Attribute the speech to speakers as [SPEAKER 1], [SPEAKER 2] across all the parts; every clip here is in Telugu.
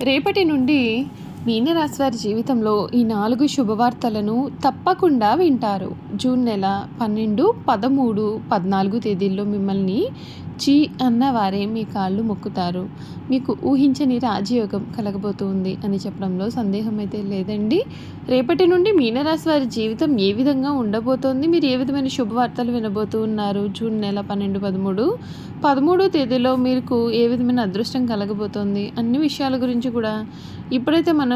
[SPEAKER 1] రేపటి నుండి మీనరాశి వారి జీవితంలో ఈ నాలుగు శుభవార్తలను తప్పకుండా వింటారు. జూన్ నెల పన్నెండు పదమూడు పద్నాలుగు తేదీల్లో మిమ్మల్ని చీ అన్న వారే మీ కాళ్ళు మొక్కుతారు. మీకు ఊహించని రాజయోగం కలగబోతుంది అని చెప్పడంలో సందేహం అయితే లేదండి. రేపటి నుండి మీనరాశి వారి జీవితం ఏ విధంగా ఉండబోతోంది? మీరు ఏ విధమైన శుభవార్తలు వినబోతూ ఉన్నారు? జూన్ నెల పన్నెండు పదమూడు పదమూడో తేదీలో మీకు ఏ విధమైన అదృష్టం కలగబోతోంది? అన్ని విషయాల గురించి కూడా ఇప్పుడైతే మనం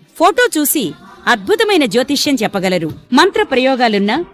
[SPEAKER 2] ఫోటో చూసి అద్భుతమైన జ్యోతిష్యం చెప్పగలరు. మంత్ర ప్రయోగాలున్నా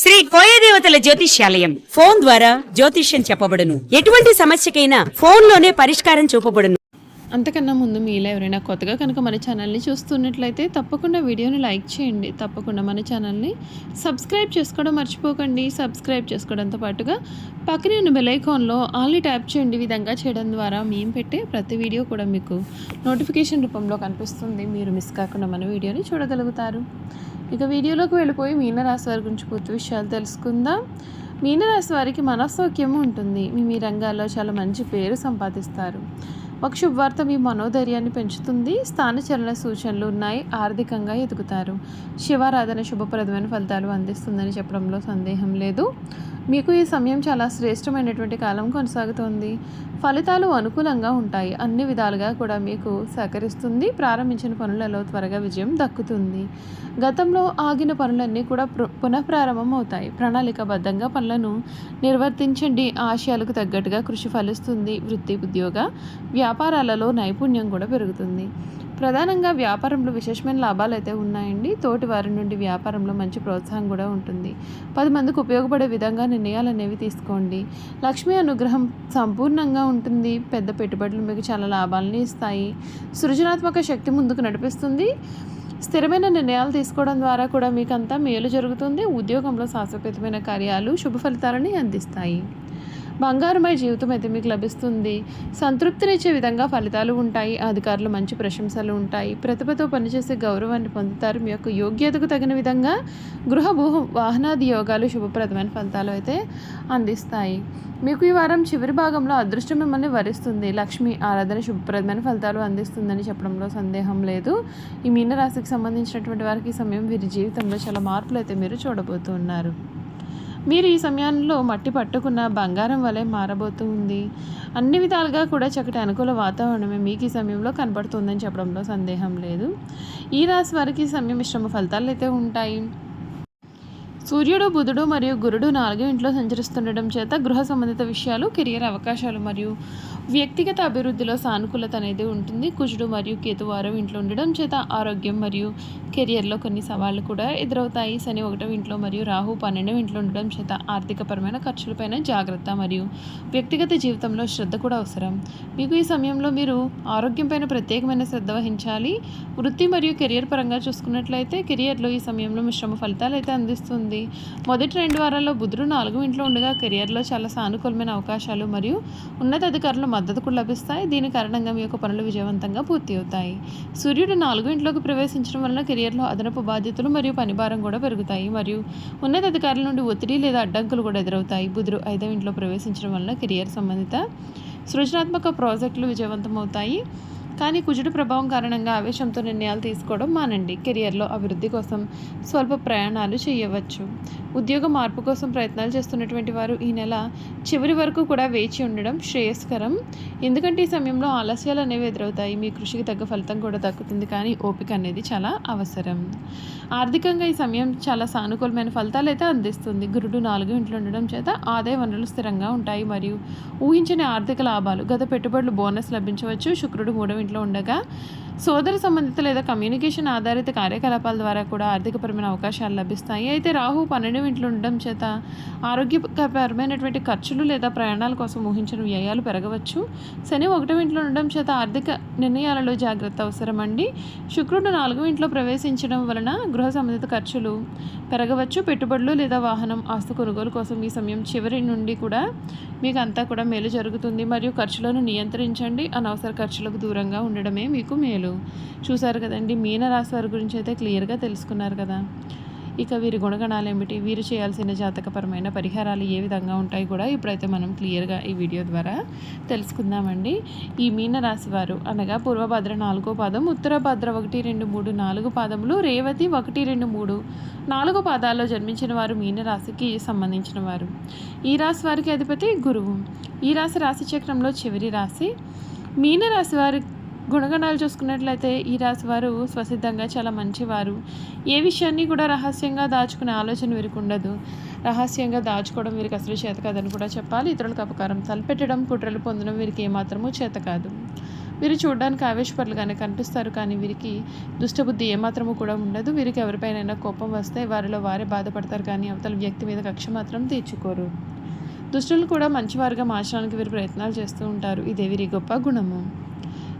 [SPEAKER 2] శ్రీ కోయదేవతల జ్యోతిష్యాలయం. ఫోన్ ద్వారా జ్యోతిష్యం చెప్పబడును. ఎటువంటి సమస్యకైనా ఫోన్లోనే పరిష్కారం చూపబడును.
[SPEAKER 1] అంతకన్నా ముందు మీలో ఎవరైనా కొత్తగా కనుక మన ఛానల్ని చూస్తున్నట్లయితే తప్పకుండా వీడియోని లైక్ చేయండి. తప్పకుండా మన ఛానల్ని సబ్స్క్రైబ్ చేసుకోవడం మర్చిపోకండి. సబ్స్క్రైబ్ చేసుకోవడంతో పాటుగా పక్కనే ఉన్న బెలైకాన్లో ఆల్ని ట్యాప్ చేయండి. విధంగా చేయడం ద్వారా మేము పెట్టే ప్రతి వీడియో కూడా మీకు నోటిఫికేషన్ రూపంలో కనిపిస్తుంది. మీరు మిస్ కాకుండా మన వీడియోని చూడగలుగుతారు. ఇక వీడియోలోకి వెళ్ళిపోయి మీనరాశి వారి గురించి పూర్తి విషయాలు తెలుసుకుందాం. మీనరాశి వారికి మనస్సౌక్యం ఉంటుంది. మీ మీ రంగాల్లో చాలా మంచి పేరు సంపాదిస్తారు. ఒక శుభవార్త మీ మనోధైర్యాన్ని పెంచుతుంది. స్థానచలన సూచనలు ఉన్నాయి. ఆర్థికంగా ఎదుగుతారు. శివారాధన శుభప్రదమైన ఫలితాలు అందిస్తుందని చెప్పడంలో సందేహం లేదు. మీకు ఈ సమయం చాలా శ్రేష్టమైనటువంటి కాలం కొనసాగుతోంది. ఫలితాలు అనుకూలంగా ఉంటాయి. అన్ని విధాలుగా కూడా మీకు సహకరిస్తుంది. ప్రారంభించిన పనులలో త్వరగా విజయం దక్కుతుంది. గతంలో ఆగిన పనులన్నీ కూడా పునఃప్రారంభం అవుతాయి. ప్రణాళికబద్ధంగా పనులను నిర్వర్తించండి. ఆశయాలకు తగ్గట్టుగా కృషి ఫలిస్తుంది. వృత్తి ఉద్యోగ వ్యాపారాలలో నైపుణ్యం కూడా పెరుగుతుంది. ప్రధానంగా వ్యాపారంలో విశేషమైన లాభాలు అయితే ఉన్నాయండి. తోటి వారి నుండి వ్యాపారంలో మంచి ప్రోత్సాహం కూడా ఉంటుంది. పది మందికి ఉపయోగపడే విధంగా నిర్ణయాలు అనేవి తీసుకోండి. లక్ష్మీ అనుగ్రహం సంపూర్ణంగా ఉంటుంది. పెద్ద పెట్టుబడులు మీకు చాలా లాభాలని ఇస్తాయి. సృజనాత్మక శక్తి ముందుకు నడిపిస్తుంది. స్థిరమైన నిర్ణయాలు తీసుకోవడం ద్వారా కూడా మీకు మేలు జరుగుతుంది. ఉద్యోగంలో శాశ్వతమైన కార్యాలు శుభ ఫలితాలని అందిస్తాయి. బంగారుమై జీవితం అయితే మీకు లభిస్తుంది. సంతృప్తినిచ్చే విధంగా ఫలితాలు ఉంటాయి. అధికారులు మంచి ప్రశంసలు ఉంటాయి. ప్రతిభతో పనిచేసే గౌరవాన్ని పొందుతారు. మీ యొక్క యోగ్యతకు తగిన విధంగా గృహ భూ వాహనాది యోగాలు శుభప్రదమైన ఫలితాలు అయితే అందిస్తాయి. మీకు ఈ వారం చివరి భాగంలో అదృష్టం మిమ్మల్ని వరిస్తుంది. లక్ష్మి ఆరాధన శుభప్రదమైన ఫలితాలు అందిస్తుందని చెప్పడంలో సందేహం లేదు. ఈ మీనరాశికి సంబంధించినటువంటి వారికి సమయం వీరి జీవితంలో చాలా మార్పులు అయితే మీరు చూడబోతున్నారు. మీరు ఈ సమయంలో మట్టి పట్టుకున్న బంగారం వలె మారబోతూ ఉంది. అన్ని విధాలుగా కూడా చక్కటి అనుకూల వాతావరణమే మీకు ఈ సమయంలో కనబడుతుందని చెప్పడంలో సందేహం లేదు. ఈ రాశి వారికి సమయం మిశ్రమ ఫలితాలు అయితే ఉంటాయి. సూర్యుడు బుధుడు మరియు గురుడు నాలుగు ఇంట్లో సంచరిస్తుండడం చేత గృహ సంబంధిత విషయాలు కెరియర్ అవకాశాలు మరియు వ్యక్తిగత అభివృద్ధిలో సానుకూలత అనేది ఉంటుంది. కుజుడు మరియు కేతువారం ఇంట్లో ఉండడం చేత ఆరోగ్యం మరియు కెరియర్లో కొన్ని సవాళ్ళు కూడా ఎదురవుతాయి. శని ఒకటో ఇంట్లో మరియు రాహు పన్నెండవ ఇంట్లో ఉండడం చేత ఆర్థికపరమైన ఖర్చులపైన జాగ్రత్త మరియు వ్యక్తిగత జీవితంలో శ్రద్ధ కూడా అవసరం. మీకు ఈ సమయంలో మీరు ఆరోగ్యం పైన ప్రత్యేకమైన శ్రద్ధ వహించాలి. వృత్తి మరియు కెరియర్ పరంగా చూసుకున్నట్లయితే కెరియర్లో ఈ సమయంలో మిశ్రమ ఫలితాలు అయితే అందిస్తుంది. మొదటి రెండు వారాల్లో బుధుడు నాలుగు ఇంట్లో ఉండగా కెరియర్లో చాలా సానుకూలమైన అవకాశాలు మరియు ఉన్నతాధికారులు మద్దతు కూడా లభిస్తాయి. దీని కారణంగా మీ యొక్క పనులు విజయవంతంగా పూర్తి అవుతాయి. సూర్యుడు నాలుగు ఇంట్లోకి ప్రవేశించడం వలన కెరియర్లో అదనపు బాధ్యతలు మరియు పనిభారం కూడా పెరుగుతాయి. మరియు ఉన్నతాధికారుల నుండి ఒత్తిడి లేదా అడ్డంకులు కూడా ఎదురవుతాయి. బుధుడు ఐదవ ఇంట్లో ప్రవేశించడం వలన కెరియర్ సంబంధిత సృజనాత్మక ప్రాజెక్టులు విజయవంతం అవుతాయి కానీ కుజుడు ప్రభావం కారణంగా ఆవేశంతో నిర్ణయాలు తీసుకోవడం మానండి. కెరియర్లో అభివృద్ధి కోసం స్వల్ప ప్రయాణాలు చేయవచ్చు. ఉద్యోగ మార్పు కోసం ప్రయత్నాలు చేస్తున్నటువంటి వారు ఈ నెల చివరి వరకు కూడా వేచి ఉండడం శ్రేయస్కరం. ఎందుకంటే ఈ సమయంలో ఆలస్యాలు అనేవి ఎదురవుతాయి. మీ కృషికి తగ్గ ఫలితం కూడా దక్కుతుంది. కానీ ఓపిక అనేది చాలా అవసరం. ఆర్థికంగా ఈ సమయం చాలా సానుకూలమైన ఫలితాలు అయితే అందిస్తుంది. గురుడు నాలుగు ఇంట్లో ఉండడం చేత ఆదాయ వనరులు స్థిరంగా ఉంటాయి. మరియు ఊహించని ఆర్థిక లాభాలు గత పెట్టుబడులు బోనస్ లభించవచ్చు. శుక్రుడు మూడవ ఇంట్లో ఉండగా సోదర సంబంధిత లేదా కమ్యూనికేషన్ ఆధారిత కార్యకలాపాల ద్వారా కూడా ఆర్థికపరమైన అవకాశాలు లభిస్తాయి. అయితే రాహు పన్నెండు ఇంట్లో ఉండడం చేత ఆరోగ్యపరమైనటువంటి ఖర్చులు లేదా ప్రయాణాల కోసం ఊహించిన వ్యయాలు పెరగవచ్చు. శని ఒకటో ఇంట్లో ఉండడం చేత ఆర్థిక నిర్ణయాలలో జాగ్రత్త అవసరమండి. శుక్రుడు నాలుగో ఇంట్లో ప్రవేశించడం వలన గృహ సంబంధిత ఖర్చులు పెరగవచ్చు. పెట్టుబడులు లేదా వాహనం ఆస్తు కొనుగోలు కోసం ఈ సమయం చివరి నుండి కూడా మీకు అంతా కూడా మేలు జరుగుతుంది. మరియు ఖర్చులను నియంత్రించండి. అనవసర ఖర్చులకు దూరంగా ఉండడమే మీకు మేలు. చూశారు కదండి. మీనరాశి వారి గురించి అయితే క్లియర్గా తెలుసుకున్నారు కదా. ఇక వీరి గుణగణాలు ఏమిటి? వీరు చేయాల్సిన జాతకపరమైన పరిహారాలు ఏ విధంగా ఉంటాయి కూడా ఇప్పుడైతే మనం క్లియర్గా ఈ వీడియో ద్వారా తెలుసుకుందామండి. ఈ మీనరాశి వారు అనగా పూర్వభద్ర నాలుగో పాదం ఉత్తర భద్ర ఒకటి రెండు మూడు నాలుగు పాదములు రేవతి ఒకటి రెండు మూడు. నాలుగు పాదాల్లో జన్మించిన వారు మీన రాశికి సంబంధించిన వారు. ఈ రాశి వారికి అధిపతి గురువు. ఈ రాశి రాశి చక్రంలో చివరి రాశి. మీనరాశి వారి గుణగణాలు చూసుకున్నట్లయితే ఈ రాశి వారు స్వసిద్ధంగా చాలా మంచివారు. ఏ విషయాన్ని కూడా రహస్యంగా దాచుకునే ఆలోచన వీరికి ఉండదు. రహస్యంగా దాచుకోవడం వీరికి అసలు చేత కాదని కూడా చెప్పాలి. ఇతరులకు అపకారం తలపెట్టడం కుట్రలు పొందడం వీరికి ఏమాత్రము చేత కాదు. వీరు చూడడానికి ఆవేశపరులుగానే కనిపిస్తారు. కానీ వీరికి దుష్టబుద్ధి ఏమాత్రము కూడా ఉండదు. వీరికి ఎవరిపైనైనా కోపం వస్తే వారిలో వారే బాధపడతారు. కానీ అవతల వ్యక్తి మీద కక్ష మాత్రం తీర్చుకోరు. దుష్టులు కూడా మంచివారుగా మార్చడానికి వీరు ప్రయత్నాలు చేస్తూ ఉంటారు. ఇదే వీరి గొప్ప గుణము.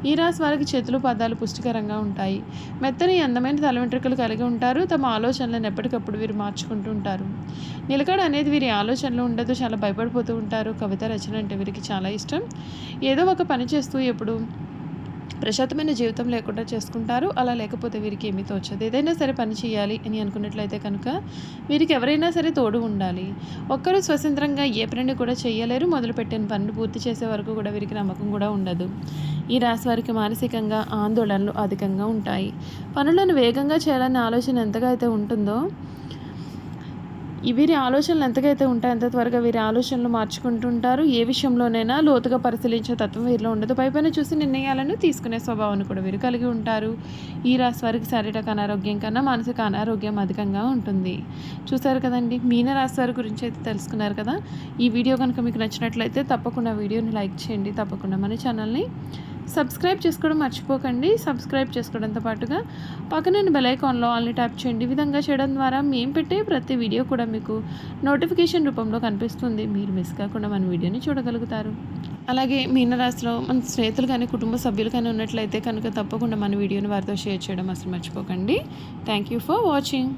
[SPEAKER 1] ఈ రాశి వారికి చేతులు పదాలు పుష్టికరంగా ఉంటాయి. మెత్తని అందమైన తల వెంట్రుకలు కలిగి ఉంటారు. తమ ఆలోచనలను ఎప్పటికప్పుడు వీరు మార్చుకుంటూ ఉంటారు. నిలకడ అనేది వీరి ఆలోచనలు ఉండదు. చాలా భయపడిపోతూ ఉంటారు. కవిత రచన అంటే వీరికి చాలా ఇష్టం. ఏదో ఒక పని చేస్తూ ఎప్పుడు ప్రశాంతమైన జీవితం లేకుండా చేసుకుంటారు. అలా లేకపోతే వీరికి ఏమీ తోచదు. ఏదైనా సరే పని చేయాలి అని అనుకున్నట్లయితే కనుక వీరికి ఎవరైనా సరే తోడు ఉండాలి. ఒక్కరు స్వతంత్రంగా ఏ పనిని కూడా చేయలేరు. మొదలుపెట్టిన పనులు పూర్తి చేసే వరకు కూడా వీరికి నమ్మకం కూడా ఉండదు. ఈ రాశి వారికి మానసికంగా ఆందోళనలు అధికంగా ఉంటాయి. పనులను వేగంగా చేయాలనే ఆలోచన ఎంతగా అయితే ఉంటుందో వీరి ఆలోచనలు ఎంతకైతే ఉంటాయి అంత త్వరగా వీరి ఆలోచనలు మార్చుకుంటుంటారు. ఏ విషయంలోనైనా లోతుగా పరిశీలించే తత్వం వీరిలో ఉండదు. పైపైన చూసి నిర్ణయాలను తీసుకునే స్వభావాన్ని కూడా వీరు కలిగి ఉంటారు. ఈ రాశి వారికి శారీరక అనారోగ్యం కన్నా మానసిక అనారోగ్యం అధికంగా ఉంటుంది. చూసారు కదండి? మీన రాశి వారి గురించి అయితే తెలుసుకున్నారు కదా? ఈ వీడియో కనుక మీకు నచ్చినట్లయితే తప్పకుండా వీడియోని లైక్ చేయండి. తప్పకుండా మన ఛానల్ని సబ్స్క్రైబ్ చేసుకోవడం మర్చిపోకండి. సబ్స్క్రైబ్ చేసుకోవడంతో పాటుగా పక్కన బెల్ ఐకాన్లో ఆల్ని ట్యాప్ చేయండి. విధంగా చేయడం ద్వారా మేము పెట్టే ప్రతి వీడియో కూడా మీకు నోటిఫికేషన్ రూపంలో కనిపిస్తుంది. మీరు మిస్ కాకుండా మన వీడియోని చూడగలుగుతారు. అలాగే మీనరాశిలో మన స్నేహితులు కానీ కుటుంబ సభ్యులు కానీ ఉన్నట్లయితే కనుక తప్పకుండా మన వీడియోని వారితో షేర్ చేయడం అసలు మర్చిపోకండి. Thank you for watching.